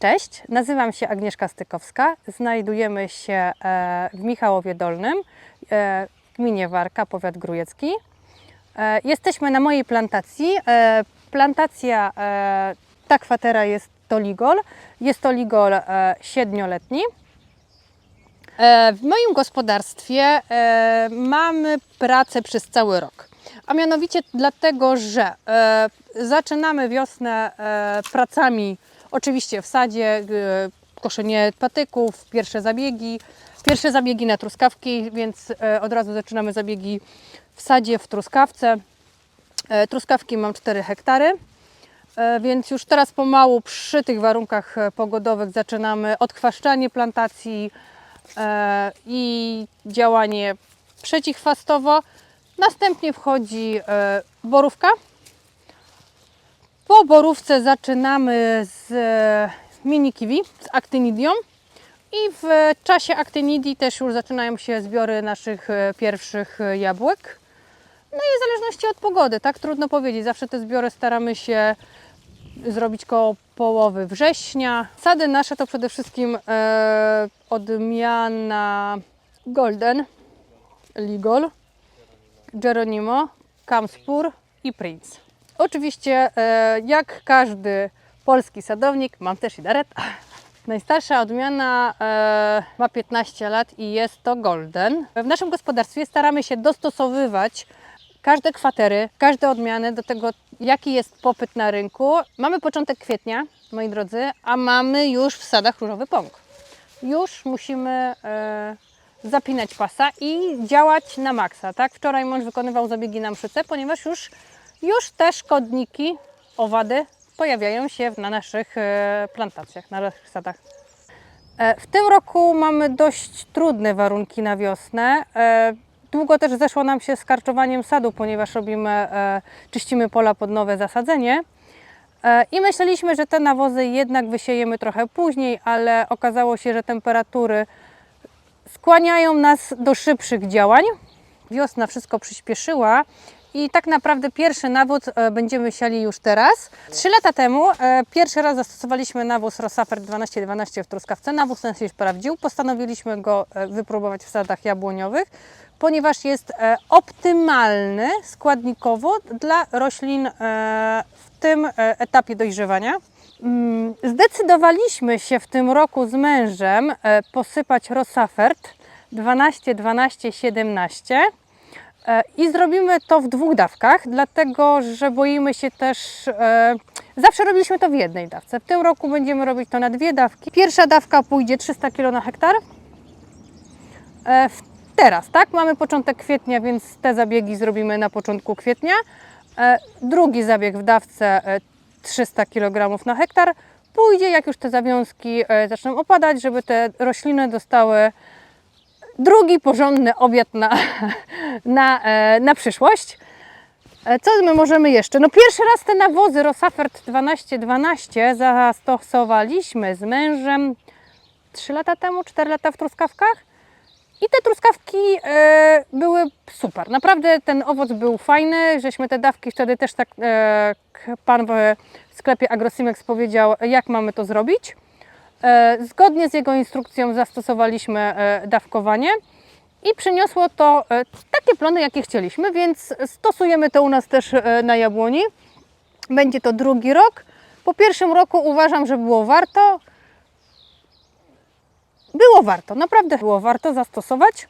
Cześć, nazywam się Agnieszka Stykowska. Znajdujemy się e, w Michałowie Dolnym, e, w gminie Warka, powiat grujecki. E, Jesteśmy na mojej plantacji. Plantacja, ta kwatera jest to ligol. Jest to ligol siedmioletni. W moim gospodarstwie mamy pracę przez cały rok. A mianowicie dlatego, że zaczynamy wiosnę pracami oczywiście w sadzie, e, koszenie patyków, pierwsze zabiegi, pierwsze zabiegi na truskawki, więc e, od razu zaczynamy zabiegi w sadzie, w truskawce. E, Truskawki mam 4 hektary. E, Więc już teraz pomału przy tych warunkach pogodowych zaczynamy odchwaszczanie plantacji i działanie przeciwchwastowo. Następnie wchodzi borówka. Po borówce zaczynamy z mini kiwi, z actinidią. I w czasie actinidii też już zaczynają się zbiory naszych e, pierwszych e, jabłek. No i w zależności od pogody, tak trudno powiedzieć. Zawsze te zbiory staramy się zrobić koło połowy września. Sady nasze to przede wszystkim e, odmiana Golden, Ligol, Geronimo, Kamspur i Prince. Oczywiście, e, jak każdy polski sadownik, mam też i Daret. Najstarsza odmiana e, ma 15 lat i jest to Golden. W naszym gospodarstwie staramy się dostosowywać każde kwatery, każde odmiany do tego, jaki jest popyt na rynku. Mamy początek kwietnia, moi drodzy, a mamy już w sadach różowy pąk. Już musimy e, zapinać pasa i działać na maksa. Tak? Wczoraj mąż wykonywał zabiegi na mszyce, ponieważ już, już te szkodniki, owady pojawiają się na naszych e, plantacjach, na naszych sadach. E, W tym roku mamy dość trudne warunki na wiosnę. E, Długo też zeszło nam się z karczowaniem sadu, ponieważ robimy, czyścimy pola pod nowe zasadzenie. I myśleliśmy, że te nawozy jednak wysiejemy trochę później, ale okazało się, że temperatury skłaniają nas do szybszych działań. Wiosna wszystko przyspieszyła i tak naprawdę pierwszy nawóz e, będziemy siali już teraz. Trzy lata temu e, pierwszy raz zastosowaliśmy nawóz Rosafer 1212 w truskawce. Nawóz ten się sprawdził. Postanowiliśmy go e, wypróbować w sadach jabłoniowych, ponieważ jest optymalny składnikowo dla roślin w tym etapie dojrzewania. Mm, Zdecydowaliśmy się w tym roku z mężem posypać Rosafert 12, 12, 17 e, i zrobimy to w dwóch dawkach, dlatego że boimy się też. E, zawsze robiliśmy to w jednej dawce. W tym roku będziemy robić to na dwie dawki. Pierwsza dawka pójdzie 300 kg na hektar. E, teraz, tak? Mamy początek kwietnia, więc te zabiegi zrobimy na początku kwietnia. E, drugi zabieg w dawce e, 300 kg na hektar pójdzie, jak już te zawiązki e, zaczną opadać, żeby te rośliny dostały drugi porządny obiad na, na, e, na przyszłość. E, Co my możemy jeszcze? No pierwszy raz te nawozy Rosafert 1212 zastosowaliśmy z mężem 3 lata temu, 4 lata w truskawkach. I te truskawki e, były super. Naprawdę ten owoc był fajny. Żeśmy te dawki wtedy też tak e, pan w sklepie Agrosimex powiedział, jak mamy to zrobić. E, zgodnie z jego instrukcją zastosowaliśmy e, dawkowanie i przyniosło to e, takie plony, jakie chcieliśmy, więc stosujemy to u nas też na jabłoni. Będzie to drugi rok. Po pierwszym roku uważam, że było warto. Było warto, naprawdę było warto zastosować.